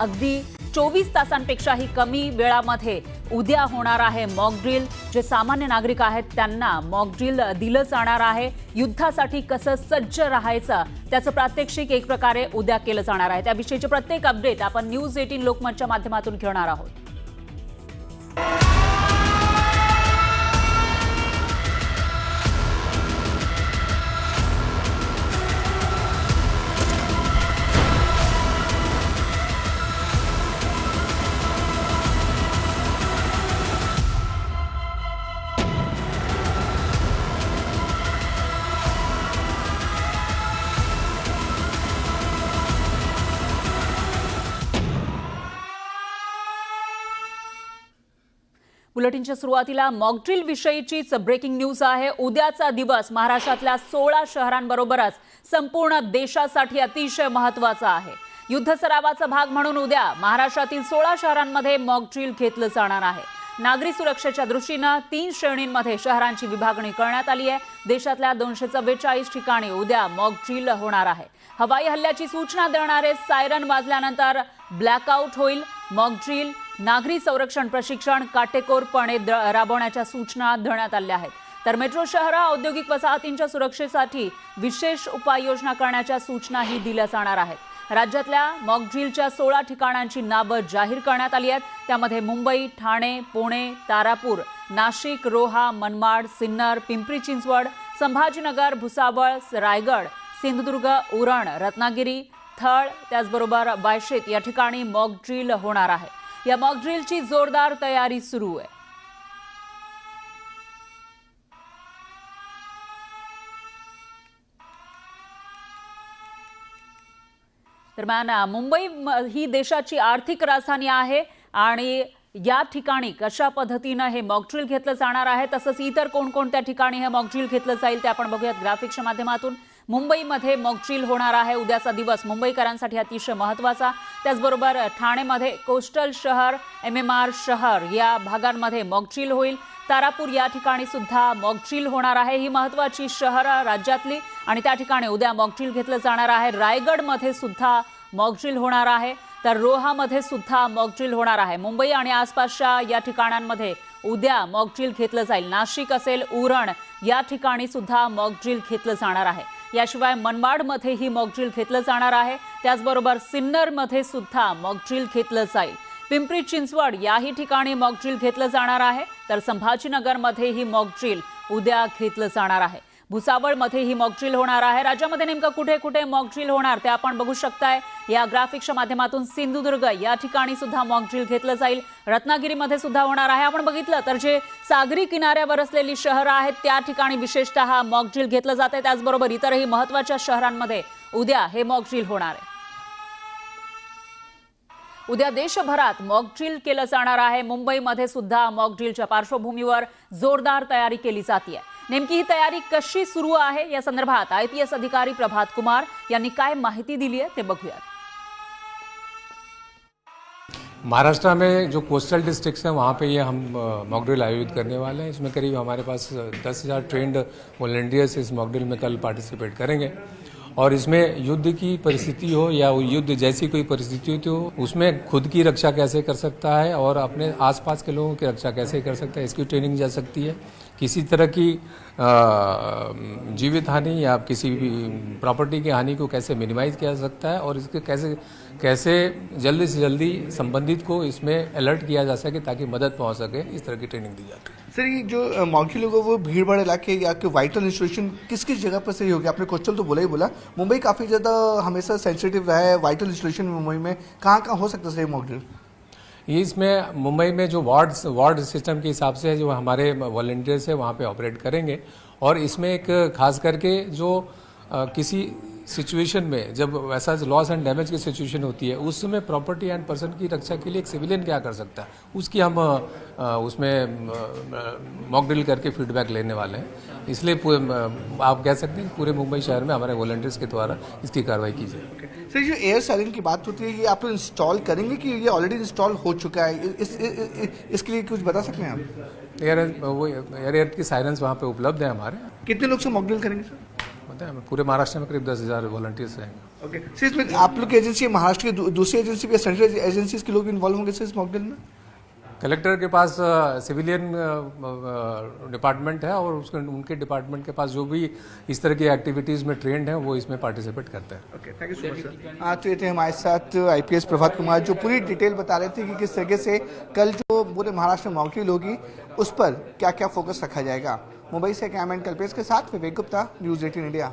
अगदी चोवीस तासांपेक्षाही कमी वेळामध्ये उद्या होणार आहे मॉक ड्रिल जे सामान्य नागरिक आहेत त्यांना मॉक ड्रिल दिलं जाणार आहे. युद्धासाठी कसं सज्ज राहायचं त्याचं प्रात्यक्षिक एक प्रकारे उद्या केलं जाणार आहे. त्याविषयीचे प्रत्येक अपडेट आपण न्यूज एटीन लोकमतच्या माध्यमातून घेणार आहोत. बुलेटिनच्या सुरुवातीला मॉकड्रिल विषयीचीच ब्रेकिंग न्यूज आहे. उद्याचा दिवस महाराष्ट्रातल्या सोळा शहरांबरोबरच संपूर्ण देशासाठी अतिशय महत्त्वाचा आहे. युद्ध सरावाचा भाग म्हणून उद्या महाराष्ट्रातील सोळा शहरांमध्ये मॉकड्रिल घेतलं जाणार आहे. नागरी सुरक्षेच्या दृष्टीनं तीन श्रेणींमध्ये शहरांची विभागणी करण्यात आली आहे. देशातल्या दोनशे चव्वेचाळीस ठिकाणी उद्या मॉकड्रिल होणार आहे. हवाई हल्ल्याची सूचना देणारे सायरन वाजल्यानंतर ब्लॅकआउट होईल. मॉकड्रिल नागरी संरक्षण प्रशिक्षण काटेकोरपणे द- राबवण्याच्या सूचना देण्यात आल्या आहेत. तर मेट्रो शहरा औद्योगिक वसाहतींच्या सुरक्षेसाठी विशेष उपाययोजना करण्याच्या सूचनाही दिल्या जाणार आहेत. राज्यातल्या मॉकड्रिलच्या सोळा ठिकाणांची नावं जाहीर करण्यात आली आहेत. त्यामध्ये मुंबई ठाणे पुणे तारापूर नाशिक रोहा मनमाड सिन्नर पिंपरी चिंचवड संभाजीनगर भुसावळ रायगड सिंधुदुर्ग उरण रत्नागिरी थळ त्याचबरोबर वायशेत या ठिकाणी मॉक ड्रिल होणार आहे. या मॉकड्रिलची जोरदार तयारी सुरू आहे. दरम्यान मुंबई ही देशाची आर्थिक राजधानी आहे आणि या ठिकाणी कशा पद्धतीनं हे मॉकड्रिल घेतलं जाणार आहे तसंच इतर कोणकोणत्या ठिकाणी हे मॉकड्रिल घेतलं जाईल ते आपण बघूयात ग्राफिक्सच्या माध्यमातून. मुंबईमध्ये मॉकड्रिल होणार आहे उद्याचा दिवस. मुंबईकरांसाठी अतिशय महत्त्वाचा. त्याचबरोबर ठाणेमध्ये कोस्टल शहर एम एम आर शहर या भागांमध्ये मॉकड्रिल होईल. तारापूर या ठिकाणी सुद्धा मॉकड्रिल होणार आहे. ही महत्त्वाची शहरं राज्यातली आणि त्या ठिकाणी उद्या मॉकड्रिल घेतलं जाणार आहे. रायगडमध्ये सुद्धा मॉकड्रिल होणार आहे. तर रोहामध्ये सुद्धा मॉकड्रिल होणार आहे. मुंबई आणि आसपासच्या या ठिकाणांमध्ये उद्या मॉकड्रिल घेतलं जाईल. नाशिक असेल उरण या ठिकाणी सुद्धा मॉकड्रिल घेतलं जाणार आहे. याशिवाय मनमाडमध्येही मॉकड्रिल घेतलं जाणार आहे. त्याचबरोबर सिन्नरमध्ये सुद्धा मॉकड्रिल घेतलं जाईल. पिंपरी चिंचवड याही ठिकाणी मॉकड्रिल घेतलं जाणार आहे. तर संभाजीनगरमध्येही मॉकड्रिल उद्या घेतलं जाणार आहे. भुसावळमध्येही मॉकड्रिल होणार आहे. राज्यामध्ये नेमकं कुठे कुठे मॉकड्रिल होणार ते आपण बघू शकताय. या ग्राफिक्सच्या माध्यमातून सिंधुदुर्ग या ठिकाणी सुद्धा मॉकड्रिल घेतलं जाईल. रत्नागिरीमध्ये सुद्धा होणार आहे. आपण बघितलं तर जे सागरी किनाऱ्यावर असलेली शहरं आहेत त्या ठिकाणी विशेषतः मॉकड्रिल घेतलं जात आहे त्याचबरोबर इतरही महत्त्वाच्या शहरांमध्ये उद्या हे मॉकड्रिल होणार आहे. उद्या देशभरात मॉकड्रिल केलं जाणार आहे. मुंबईमध्ये सुद्धा मॉकड्रिलच्या पार्श्वभूमीवर जोरदार तयारी केली जाते नेमकी ही तयारी कशी सुरू आहे? या संदर्भात आय पी एस अधिकारी प्रभात कुमार यांनी काय माहिती दिली आहे ते बघूयात. महाराष्ट्र में जो कोस्टल डिस्ट्रिक्ट्स हैं वहाँ पे ये हम मॉकड्रिल आयोजित करने वाले हैं। इसमें करीब हमारे पास दस हज़ार ट्रेंड वॉल्टियर्स इस मॉकड्रिल में कल पार्टिसिपेट करेंगे। और इसमें युद्ध की परिस्थिति हो या युद्ध जैसी कोई परिस्थिति हो, उसमें खुद की रक्षा कैसे कर सकता है और अपने आसपास के लोगों की रक्षा कैसे कर सकता है, इसकी ट्रेनिंग जा सकती है। किसी तरह की जीवित हानि या किसी भी प्रॉपर्टी की हानि को कैसे मिनिमाइज किया जा सकता है और इसके कैसे कैसे जल्दी से जल्दी संबंधित को इसमें अलर्ट किया जा सके ताकि मदद पहुँच सके इस तरह की ट्रेनिंग दी जाती है। सर ये जो मॉकड्रिल होगा वो भीड़ भाड़ इलाके या के वाइटल इंस्टीट्यूशन किस किस जगह पर सही होगी? आपने कोस्टल तो बोला ही बोला। मुंबई काफ़ी ज़्यादा हमेशा सेंसिटिव रहा है वाइटल इंस्टीट्यूशन मुंबई में। कहाँ कहाँ हो सकता है सर ये मॉकड्रिल ये इसमें मुंबई में जो वार्ड वार्ड सिस्टम के हिसाब से जो हमारे वॉल्टियर्स है वहाँ पे ऑपरेट करेंगे। और इसमें एक खास करके जो किसी सिचुएशन में जब वैसा लॉस एंड डैमेज की सिचुएशन होती है उस समय प्रॉपर्टी एंड पर्सन की रक्षा के लिए एक सिविलियन क्या कर सकता है? उसकी हम उसमें मॉक ड्रिल करके फीडबैक लेने वाले हैं। इसलिए आप कह सकते हैं पूरे मुंबई शहर में हमारे वॉल्टियर्स के द्वारा इसकी कार्रवाई की जाए। सर जो एयर साइलेंट की बात होती है ये आप इंस्टॉल करेंगे कि ये ऑलरेडी इंस्टॉल हो चुका है? इस, इस, इस, इसके लिए कुछ बता सकते हैं आप? एयर वो एयर एयर की साइलेंस वहाँ पे उपलब्ध है हमारे। कितने लोग से मॉकड्रिल करेंगे सर करते हैं पूरे महाराष्ट्र में करीब दस हज़ार वॉलंटियर्स हैं। ओके सर इसमें आप लोग की एजेंसी महाराष्ट्र की दूसरी एजेंसी भी सेंट्रल एजेंसीज के लोग इन्वॉल्व होंगे सर इस मॉकड्रिल में? कलेक्टर के पास सिविलियन डिपार्टमेंट है और उसके उनके डिपार्टमेंट के पास जो भी इस तरह की एक्टिविटीज़ में ट्रेंड हैं वो इसमें पार्टिसिपेट करते हैं। Okay thank you so much sir आज तो ये थे हमारे साथ आईपीएस प्रभात कुमार जो पूरी डिटेल बता रहे थे कि किस तरीके से कल जो पूरे महाराष्ट्र में मॉकड्रिल होगी उस पर क्या क्या फोकस रखा जाएगा। मुंबई से कैमरैन कल्पेश के साथ Vivek Gupta news eighteen India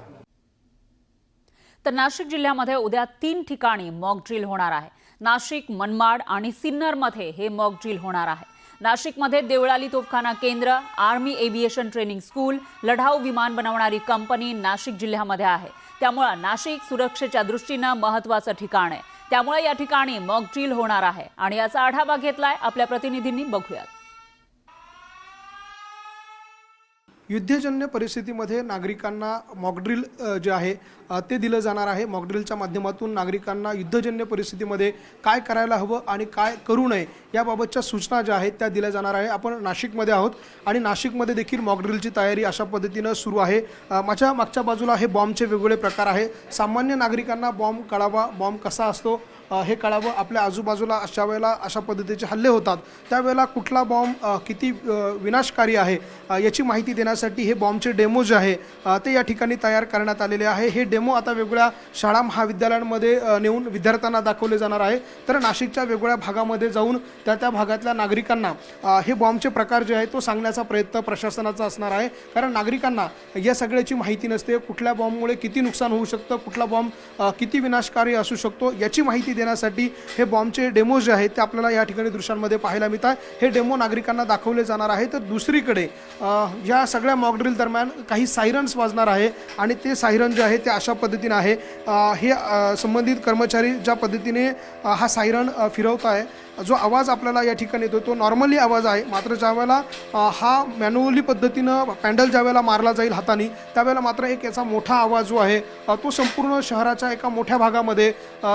तर नाशिक जिल्ह्यामध्ये उद्या तीन ठिकाणी मॉक ड्रिल होणार आहे. नाशिक मनमाड आणि सिन्नरमध्ये हे मॉक ड्रिल होणार आहे. नाशिकमध्ये देवळाली तोफखाना केंद्र आर्मी एव्हिएशन ट्रेनिंग स्कूल लढाऊ विमान बनवणारी कंपनी नाशिक जिल्ह्यामध्ये आहे. त्यामुळं नाशिक सुरक्षेच्या दृष्टीनं महत्त्वाचं ठिकाण आहे. त्यामुळे या ठिकाणी मॉक ड्रिल होणार आहे. आणि याचा आढावा घेतलाय आपल्या प्रतिनिधींनी बघूयात. युद्धजन्य परिस्थितीमध्ये नागरिकांना मॉकड्रिल जे आहे ते दिलं जाणार आहे. मॉकड्रिलच्या माध्यमातून नागरिकांना युद्धजन्य परिस्थितीमध्ये काय करायला हवं आणि काय करू नये याबाबतच्या सूचना ज्या आहेत त्या दिल्या जाणार आहे. आपण नाशिकमध्ये आहोत आणि नाशिकमध्ये देखील मॉकड्रिलची तयारी अशा पद्धतीनं सुरू आहे. माझ्या मागच्या बाजूला हे बॉम्बचे वेगवेगळे प्रकार आहे. सामान्य नागरिकांना बॉम्ब कळावा बॉम्ब कसा असतो हे कळावं आपल्या आजूबाजूला अशा वेळेला अशा पद्धतीचे हल्ले होतात. त्यावेळेला कुठला बॉम्ब किती विनाशकारी आहे याची माहिती देण्यासाठी हे बॉम्बचे डेमो जे आहे ते या ठिकाणी तयार करण्यात आलेले आहे. हे डेमो आता वेगवेगळ्या शाळा महाविद्यालयांमध्ये नेऊन विद्यार्थ्यांना दाखवले जाणार आहे. तर नाशिकच्या वेगवेगळ्या भागामध्ये जाऊन त्या त्या भागातल्या नागरिकांना हे बॉम्बचे प्रकार जे आहे तो सांगण्याचा प्रयत्न प्रशासनाचा असणार आहे. कारण नागरिकांना या सगळ्याची माहिती नसते. कुठल्या बॉम्बमुळे किती नुकसान होऊ शकतं? कुठला बॉम्ब किती विनाशकारी असू शकतो? याची माहिती देण्यासाठी हे बॉम्बचे डेमो जे आहेत ते आपल्याला या ठिकाणी दृश्यांमध्ये पाहायला मिळत आहे हे डेमो नागरिकांना दाखवले जाणार आहे तर दुसरीकडे या सगळ्या मॉकड्रिल दरम्यान काही सायरन्स वाजणार आहे आणि ते सायरन जे आहे ते अशा पद्धतीने आहे. हे संबंधित कर्मचारी ज्या पद्धतीने हा सायरन फिरवत आहे जो आवाज आपल्याला या ठिकाणी येतो तो नॉर्मली आवाज आहे. मात्र ज्यावेळेला हा मॅन्युअली पद्धतीनं पॅन्डल ज्यावेळेला मारला जाईल हाताने त्यावेळेला मात्र एक याचा मोठा आवाज जो आहे तो संपूर्ण शहराच्या एका मोठ्या भागामध्ये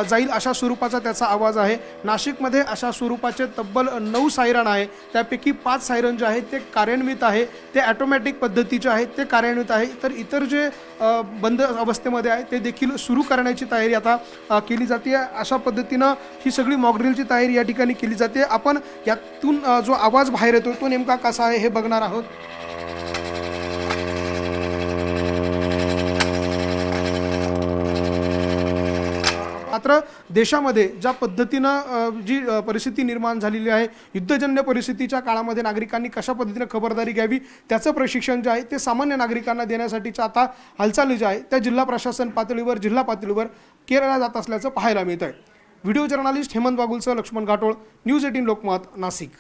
जाईल अशा स्वरूपाचा त्याचा आवाज आहे. नाशिकमध्ये अशा स्वरूपाचे तब्बल नऊ सायरन आहे. त्यापैकी पाच सायरन जे आहेत ते कार्यान्वित आहे. ते ॲटोमॅटिक पद्धतीचे आहेत ते कार्यान्वित आहे. तर इतर जे बंद अवस्थेमध्ये आहे ते देखील सुरू करण्याची तयारी आता केली जाते. अशा पद्धतीनं ही सगळी मॉकड्रिलची तयारी या ठिकाणी केली जाते. आपण यातून जो आवाज बाहेर येतो तो नेमका कसा आहे हे बघणार आहोत. मात्र देशामध्ये ज्या पद्धतीनं जी परिस्थिती निर्माण झालेली आहे युद्धजन्य परिस्थितीच्या काळामध्ये नागरिकांनी कशा पद्धतीनं खबरदारी घ्यावी त्याचं प्रशिक्षण जे आहे ते सामान्य नागरिकांना देण्यासाठीच्या आता हालचाली ज्या आहे त्या जिल्हा प्रशासन पातळीवर जिल्हा पातळीवर केल्या जात असल्याचं पाहायला मिळत आहे व्हिडिओ जर्नालिस्ट हेमंत बागुलसह लक्ष्मण घाटोळ न्यूज एटीन लोकमत नाशिक.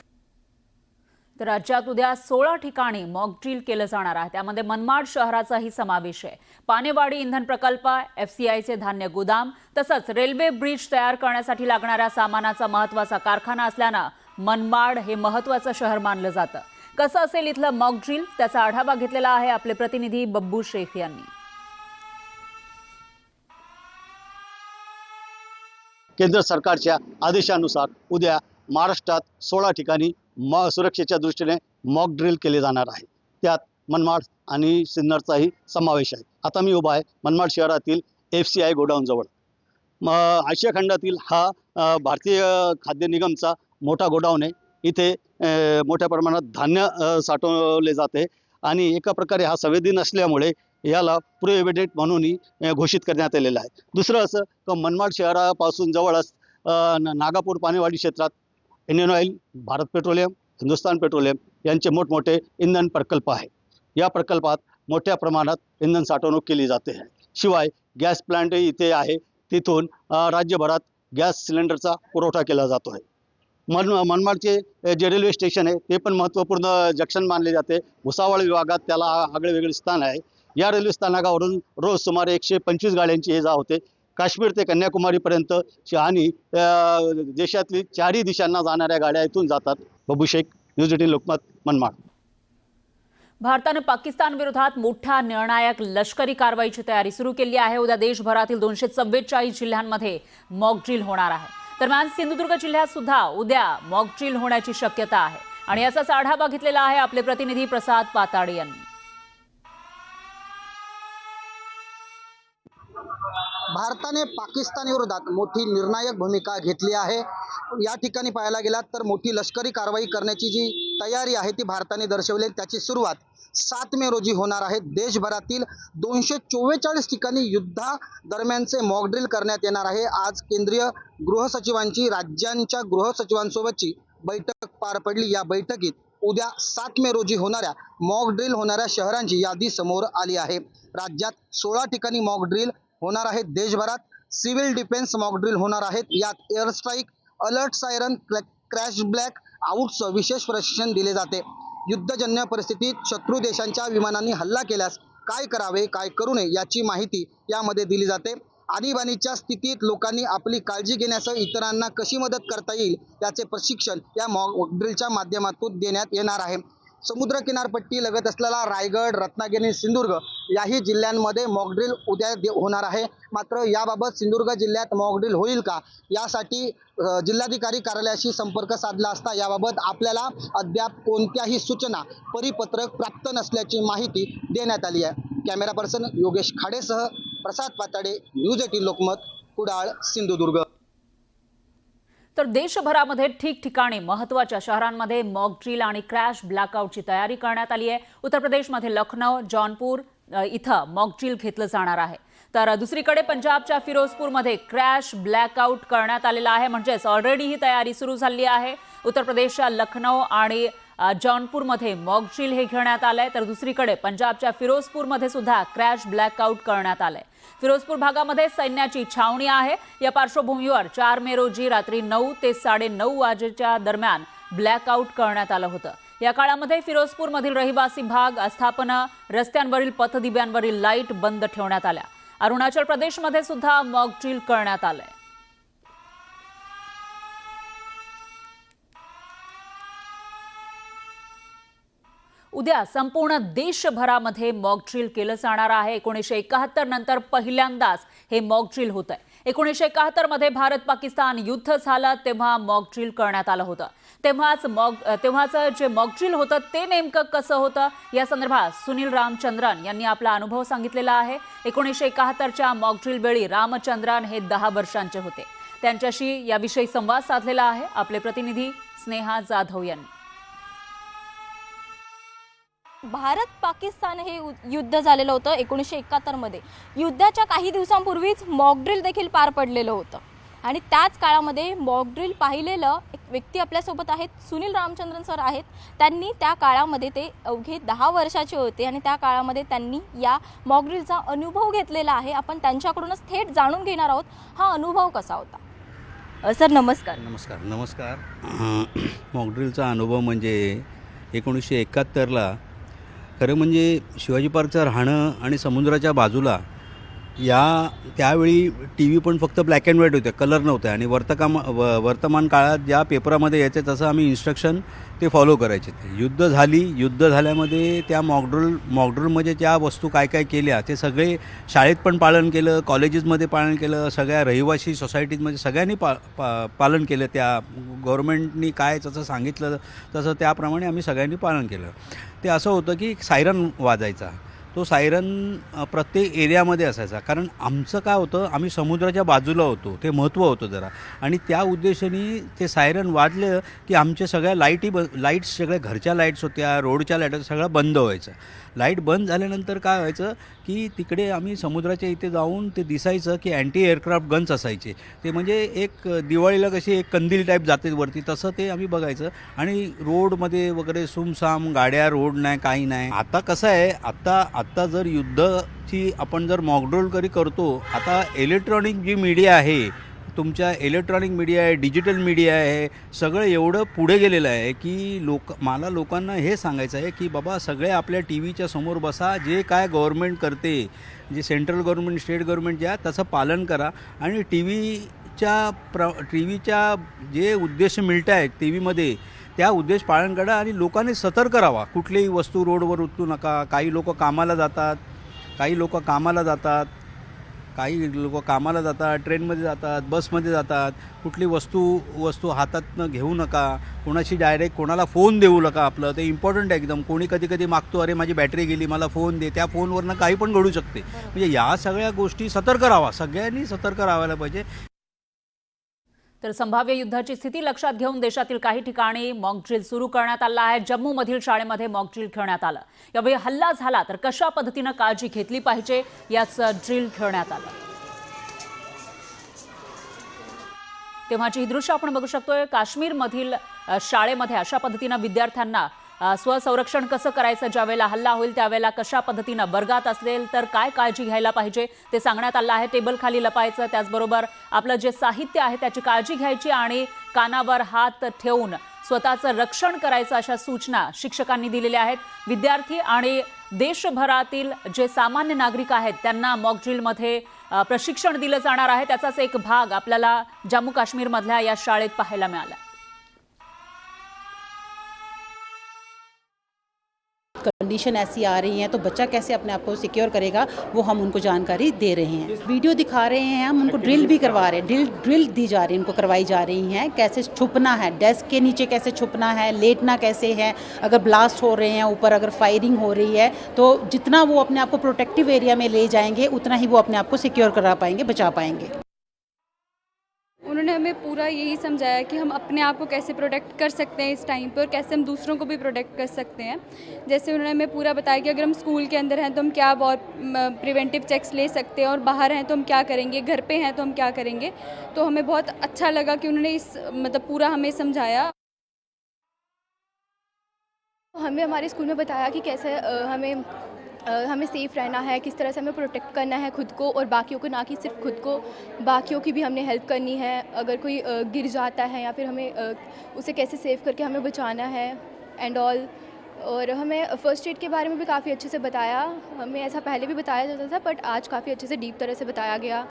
तर राज्यात उद्या सोळा ठिकाणी मॉक ड्रिल केलं जाणार आहे. त्यामध्ये मनमाड शहराचाही समावेश आहे. पानेवाडी इंधन प्रकल्प एफसीआयचे धान्य गोदाम तसंच रेल्वे ब्रिज तयार करण्यासाठी लागणाऱ्या सामानाचा महत्त्वाचा कारखाना असल्यानं मनमाड हे महत्वाचं शहर मानलं जातं. कसं असेल इथलं मॉक ड्रिल त्याचा आढावा घेतलेला आहे आपले प्रतिनिधी बब्बू शेख यांनी. केंद्र सरकारच्या आदेशानुसार उद्या महाराष्ट्रात सोळा ठिकाणी म सुरक्षेच्या दृष्टीने मॉक ड्रिल केले जाणार आहे. त्यात मनमाड आणि सिन्नरचाही समावेश आहे. आता मी उभा आहे मनमाड शहरातील एफ सी आय गोडाऊनजवळ म आशिया खंडातील हा भारतीय खाद्य निगमचा मोठा गोडाऊन आहे. इथे मोठ्या प्रमाणात धान्य साठवले जाते आणि एका प्रकारे हा संवेदी असल्यामुळे याला प्रोहिबिटेड म्हणून घोषित करण्यात आलेलं आहे. दुसरं असं का मनमाड शहरापासून जवळच नागापूर पाणीवाडी क्षेत्रात Indian oil Bharat petroleum Hindustan petroleum यांचे मोठमोठे इंधन प्रकल्प आहे. या प्रकल्पात मोठ्या प्रमाणात इंधन साठवणूक केली जाते. शिवाय गॅस प्लांटही इथे आहे. तिथून राज्यभरात गॅस सिलेंडरचा पुरवठा केला जातो आहे मन मनमाडचे जे रेल्वे स्टेशन आहे ते पण महत्त्वपूर्ण जंक्शन मानले जाते. भुसावळ विभागात त्याला आगळे वेगळे स्थान आहे. या रेल्वे स्थानकावरून रोज सुमारे एकशे पंचवीस गाड्यांची ये जा होते. काश्मीर ते कन्याकुमारीपर्यंत आणि देशातली चारही दिशांना जाणाऱ्या गाड्या इथून जातात. Babu Shaikh news eighteen Lokmat Manmad. भारतानं पाकिस्तान विरोधात मोठ्या निर्णायक लष्करी कारवाईची तयारी सुरू केली आहे. उद्या देशभरातील दोनशे चव्वेचाळीस जिल्ह्यांमध्ये मॉक ड्रिल होणार आहे. दरम्यान सिंधुदुर्ग जिल्ह्यात सुद्धा उद्या मॉक ड्रिल होण्याची शक्यता आहे. आणि याचाच आढावा घेतलेला आहे आपले प्रतिनिधी प्रसाद पाताडे यांनी भारताने पाकिस्तान विरोधात मोठी निर्णायक भूमिका घेतली आहे. या ठिकाणी पाहायला गेलात तर मोठी लष्करी कारवाई करण्याची जी तयारी आहे ती भारताने दर्शवली त्याची सुरुवात सात मे रोजी होणार आहे. देशभरातील दोनशे चोवेचाळीस ठिकाणी युद्धा दरम्यानचे मॉकड्रिल करण्यात येणार आहे. आज केंद्रीय गृहसचिवांची राज्यांच्या गृहसचिवांसोबतची बैठक पार पडली. या बैठकीत उद्या सात मे रोजी होणाऱ्या मॉक ड्रिल होणाऱ्या शहरांची यादी समोर आली आहे. राज्यात सोळा ठिकाणी मॉक ड्रिल होणार आहेत. देशभरात सिव्हिल डिफेन्स मॉकड्रिल होणार आहेत. यात air strike alert siren crash black आउटचं विशेष प्रशिक्षण दिले जाते. युद्धजन्य परिस्थितीत शत्रू देशांच्या विमानांनी हल्ला केल्यास काय करावे काय करू नये याची माहिती यामध्ये दिली जाते. आणीबाणीच्या स्थितीत लोकांनी आपली काळजी घेण्यासह इतरांना कशी मदत करता येईल याचे प्रशिक्षण या मॉक ड्रिलच्या माध्यमातून देण्यात येणार आहे. समुद्र किनारपट्टी लगत असलेला रायगड रत्नागिरी आणि सिंधुदुर्ग याही जिल्ह्यांमध्ये मॉकड्रिल उद्या दे- होणार आहे. मात्र याबाबत सिंधुदुर्ग जिल्ह्यात मॉकड्रिल होईल का? यासाठी जिल्हाधिकारी कार्यालयाशी संपर्क साधला असता याबाबत आपल्याला अद्याप कोणत्याही सूचना परिपत्रक प्राप्त नसल्याची माहिती देण्यात आली आहे. कॅमेरा पर्सन योगेश खाडेसह प्रसाद पाताडे न्यूज एटीन लोकमत कुडाळ सिंधुदुर्ग. तर देशभरामध्ये ठिकठिकाणी महत्त्वाच्या शहरांमध्ये मॉक ड्रिल आणि क्रॅश ब्लॅकआउटची तयारी करण्यात आली आहे. उत्तर प्रदेशमध्ये लखनौ जॉनपूर इथं मॉक ड्रिल घेतलं जाणार आहे. तर दुसरीकडे पंजाबच्या फिरोजपूरमध्ये क्रॅश ब्लॅकआउट करण्यात आलेला आहे. म्हणजेच ऑलरेडी ही तयारी सुरू झाली आहे. उत्तर प्रदेशच्या लखनौ आणि जॉनपूरमध्ये मॉकड्रिल हे घेण्यात आलंय. तर दुसरीकडे पंजाबच्या फिरोजपूरमध्ये सुद्धा क्रॅश ब्लॅकआउट करण्यात आलंय. फिरोजपूर भागामध्ये सैन्याची छावणी आहे. या पार्श्वभूमीवर चार मे रोजी रात्री नऊ ते साडे नऊ वाजेच्या दरम्यान ब्लॅकआउट करण्यात आलं होतं. या काळामध्ये फिरोजपूरमधील रहिवासी भाग आस्थापना रस्त्यांवरील पथदिव्यांवरील लाइट बंद ठेवण्यात आल्या. अरुणाचल प्रदेशमध्ये सुद्धा मॉकड्रिल करण्यात आलंय. उद्या संपूर्ण देशभरामध्ये मॉकड्रिल केलं जाणार आहे. एकोणीसशे एकाहत्तर नंतर पहिल्यांदाच हे मॉकड्रिल होत आहे एकोणीसशे एकाहत्तरमध्ये भारत पाकिस्तान युद्ध झालं तेव्हा मॉकड्रिल करण्यात आलं होतं. तेव्हाच मॉक तेव्हाचं जे मॉकड्रिल होतं ते नेमकं कसं होतं? या संदर्भात सुनील रामचंद्रन यांनी आपला अनुभव सांगितलेला आहे. एकोणीसशे एकाहत्तरच्या मॉकड्रिल वेळी रामचंद्रन हे दहा वर्षांचे होते. त्यांच्याशी याविषयी संवाद साधलेला आहे. आपले प्रतिनिधी स्नेहा जाधव यांनी. भारत पाकिस्तान हे यु- युद्ध झालेलं होतं एकोणीसशे एकाहत्तरमध्ये युद्धाच्या काही दिवसांपूर्वीच मॉकड्रिल देखील पार पडलेलं होतं. आणि त्याच काळामध्ये मॉकड्रिल पाहिलेलं एक व्यक्ती आपल्यासोबत आहेत सुनील रामचंद्रन सर आहेत. त्यांनी त्या काळामध्ये ते अवघे दहा वर्षाचे होते आणि त्या काळामध्ये त्यांनी या मॉकड्रिलचा अनुभव घेतलेला आहे. आपण त्यांच्याकडूनच थेट जाणून घेणार आहोत हा अनुभव कसा होता? सर नमस्कार. नमस्कार. नमस्कार. मॉकड्रिलचा अनुभव म्हणजे एकोणीसशे एकाहत्तरला खरं म्हणजे शिवाजी पार्कचं राहणं आणि समुद्राच्या बाजूला या त्यावेळी टी व्ही पण फक्त ब्लॅक अँड व्हाईट होते कलर नव्हते आणि वर्तकाम व वर्तमान काळात ज्या पेपरामध्ये यायचे तसं आम्ही इन्स्ट्रक्शन ते फॉलो करायचे. युद्ध झाली युद्ध झाल्यामध्ये त्या मॉकड्रोल मॉकड्रोलमध्ये ज्या वस्तू काय काय केल्या ते सगळे शाळेत पण पालन केलं कॉलेजेसमध्ये पालन केलं सगळ्या रहिवासी सोसायटीजमध्ये सगळ्यांनी पा पा पालन केलं त्या गव्हर्मेंटनी काय जसं सांगितलं तसं त्याप्रमाणे आम्ही सगळ्यांनी पालन केलं. ते असं होतं की सायरन वाजायचा. तो सायरन प्रत्येक एरियामध्ये असायचा. कारण आमचं काय होतं आम्ही समुद्राच्या बाजूला होतो. ते महत्त्व होतं जरा. आणि त्या उद्देशाने ते सायरन वाजलं की आमच्या सगळ्या लाईटी ब लाईट्स सगळ्या घरच्या लाईट्स होत्या रोडच्या लाइट सगळं बंद व्हायचं. लाइट बंद झाल्यानंतर काय व्हायचं की तिकडे आम्ही समुद्राच्या इथे जाऊन ते दिसायचं की अँटी एअरक्राफ्ट गन्स असायचे. ते म्हणजे एक दिवाळीला कशी एक कंदील टाईप जाते वरती तसं ते आम्ही बघायचं. आणि रोडमध्ये वगैरे सुमसाम गाड्या रोड नाही काही नाही. आता कसं आहे आत्ता आत्ता जर युद्धची आपण जर मॉकड्रोल करी करतो आता इलेक्ट्रॉनिक जी मीडिया आहे तुमच्या इलेक्ट्रॉनिक मीडिया आहे डिजिटल मीडिया आहे सगळं एवढं पुढे गेलेलं आहे की लोक मला लोकांना हे सांगायचं आहे की बाबा सगळे आपल्या टी व्हीच्या समोर बसा जे काय गव्हर्मेंट करते जे सेंट्रल गव्हर्मेंट स्टेट गव्हर्मेंट जे आहे त्याचं पालन करा. आणि टी व्हीच्या प्र टी व्हीच्या जे उद्देश मिळत आहेत टी व्हीमध्ये त्या उद्देश पालन करा आणि लोकांनी सतर्क राहावा. कुठलीही वस्तू रोडवर उचलू नका. काही लोक कामाला जातात. काही लोक कामाला जातात. काही लोक कामाला जातात ट्रेनमध्ये जातात बसमध्ये जातात. कुठली वस्तू वस्तू हातातनं घेऊ नका. कोणाशी डायरेक्ट कोणाला फोन देऊ नका आपलं. ते इम्पॉर्टंट आहे एकदम. कोणी कधी कधी मागतो अरे माझी बॅटरी गेली मला फोन दे. त्या फोनवरनं काही पण घडू शकते. म्हणजे या सगळ्या गोष्टी सतर्क राहावा. सगळ्यांनी सतर्क राहायला पाहिजे. तर संभाव्य युद्धाची स्थिती लक्षात घेऊन देशातील काही ठिकाणी मॉकड्रिल सुरू करण्यात आला आहे. जम्मूमधील शाळेमध्ये मॉकड्रिल खेळण्यात आलं. यावेळी हल्ला झाला तर कशा पद्धतीनं काळजी घेतली पाहिजे याचं ड्रिल खेळण्यात आलं. तेव्हाची ही दृश्य आपण बघू शकतोय. काश्मीरमधील शाळेमध्ये अशा पद्धतीनं विद्यार्थ्यांना स्वसंरक्षण कसं करायचं? ज्यावेळेला हल्ला होईल त्यावेळेला कशा पद्धतीनं वर्गात असेल तर काय काळजी घ्यायला पाहिजे? ते सांगण्यात आलं आहे टेबल खाली लपायचं. त्याचबरोबर आपलं जे साहित्य आहे त्याची काळजी घ्यायची आणि कानावर हात ठेवून स्वतःचं रक्षण करायचं अशा सूचना शिक्षकांनी दिलेल्या आहेत. विद्यार्थी आणि देशभरातील जे सामान्य नागरिक आहेत त्यांना मॉकड्रिलमध्ये प्रशिक्षण दिलं जाणार आहे. त्याचाच एक भाग आपल्याला जम्मू काश्मीरमधल्या या शाळेत पाहायला मिळाला. कंडीशन ऐसी आ रही है तो बच्चा कैसे अपने आप को सिक्योर करेगा, वो हम उनको जानकारी दे रहे हैं। वीडियो दिखा रहे हैं हम, उनको ड्रिल भी करवा रहे हैं। ड्रिल ड्रिल दी जा रही है, उनको करवाई जा रही हैं, कैसे छुपना है डेस्क के नीचे कैसे छुपना है, लेटना कैसे है, अगर ब्लास्ट हो रहे हैं, ऊपर अगर फायरिंग हो रही है तो जितना वो अपने आप को प्रोटेक्टिव एरिया में ले जाएँगे, उतना ही वो अपने आप को सिक्योर करा पाएँगे, बचा पाएँगे। उन्होंने हमें पूरा यही समझाया कि हम अपने आप को कैसे प्रोटेक्ट कर सकते हैं इस टाइम पर और कैसे हम दूसरों को भी प्रोटेक्ट कर सकते हैं। जैसे उन्होंने हमें पूरा बताया कि अगर हम स्कूल के अंदर हैं तो हम क्या और प्रिवेंटिव चेक्स ले सकते हैं और बाहर हैं तो हम क्या करेंगे, घर पे हैं तो हम क्या करेंगे? तो हमें बहुत अच्छा लगा कि उन्होंने इस मतलब पूरा हमें समझाया। हमें हमारे स्कूल में बताया कि कैसे हमें हमें सेफ़ रहना है, किस तरह से हमें प्रोटेक्ट करना है खुद को और बाकियों को, ना कि सिर्फ़ खुद को। बाकियों की भी हमने हेल्प करनी है। अगर कोई गिर जाता है या फिर हमें उसे कैसे सेव करके हमें बचाना है एंड ऑल और हमें फ़र्स्ट एड के बारे में भी काफ़ी अच्छे से बताया। हमें ऐसा पहले भी बताया जाता था बट आज काफ़ी अच्छे से डीप तरह से बताया गया।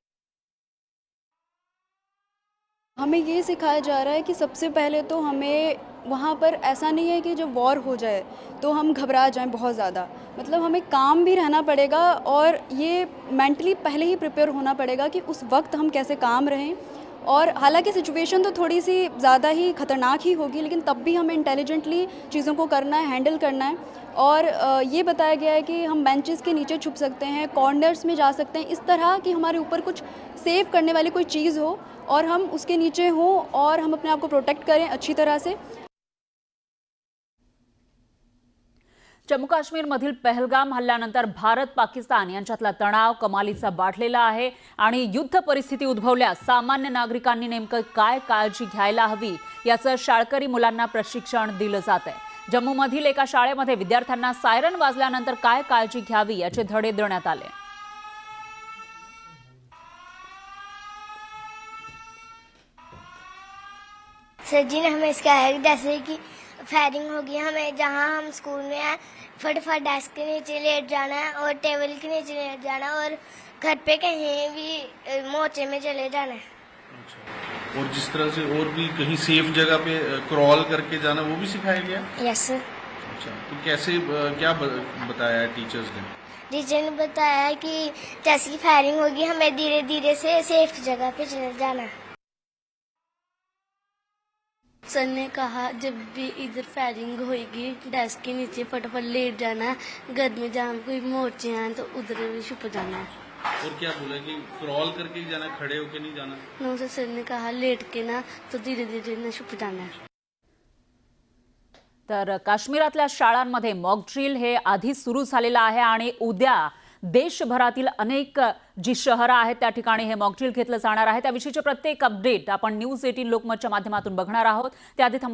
हमें ये सिखाया जा रहा है कि सबसे पहले तो हमें वहाँ पर ऐसा नहीं है कि जब वॉर हो जाए तो हम घबरा जाएँ बहुत ज़्यादा। मतलब हमें काम भी रहना पड़ेगा और ये मेंटली पहले ही प्रिपेयर होना पड़ेगा कि उस वक्त हम कैसे काम रहें। और हालाँकि सिचुएशन तो थोड़ी सी ज़्यादा ही ख़तरनाक ही होगी, लेकिन तब भी हमें इंटेलिजेंटली चीज़ों को करना है हैंडल करना है। और ये बताया गया है कि हम बेंचेस के नीचे छुप सकते हैं कॉर्नर्स में जा सकते हैं, इस तरह कि हमारे ऊपर कुछ सेव करने वाली कोई चीज़ हो और हम उसके नीचे हों और हम अपने आप को प्रोटेक्ट करें अच्छी तरह से। जम्मू काश्मीरमधील पहलगाम हल्ल्यानंतर भारत पाकिस्तान यांच्यातला तणाव कमालीचा वाढलेला आहे आणि युद्ध परिस्थिती उद्भवल्यास सामान्य नागरिकांनी नेमकं काय काळजी घ्यायला हवी याचं शाळकरी मुलांना प्रशिक्षण दिलं जात आहे. जम्मूमधील एका शाळेमध्ये विद्यार्थ्यांना सायरन वाजल्यानंतर काय काळजी घ्यावी याचे धडे देण्यात आले. सर जी ने हमें इसका है जैसे कि फायरिंग होगी हमें जहाँ हम स्कूल में हैं। फटाफट डेस्क के नीचे लेट जाना है और टेबल के नीचे लेट जाना है और घर पे कहीं भी मोर्चे में चले जाना है। और जिस तरह से और भी कहीं सेफ़ जगह पे क्रॉल करके जाना वो भी सिखाया गया? यस अच्छा तो कैसे क्या बताया टीचर्स ने? टीचर ने बताया कि जैसी फायरिंग होगी हमें धीरे धीरे से सेफ़ जगह पे चले जाना है। सर ने कहा जब भी इधर फायरिंग होएगी डेस्क के नीचे फटाफट लेट जाना है घर में जहाँ कोई मोर्चे हैं तो उधर भी छुप जाना है और क्या बोला कि क्रॉल करके ही जाना खड़े होके नहीं जाना नौ से सर ने कहा लेट के ना तो धीरे धीरे ना छुप जाना है तर काश्मीरातल्या शाळांमध्ये मॉकड्रिल हे आधी सुरू झालेलं आहे आणि उद्या देशभरातील अनेक जी शहरं आहेत त्या ठिकाणी हे मॉकड्रिल घेतलं जाणार आहे. त्याविषयीचे प्रत्येक अपडेट आपण न्यूज एटीन लोकमतच्या माध्यमातून बघणार आहोत. त्याआधी थांबू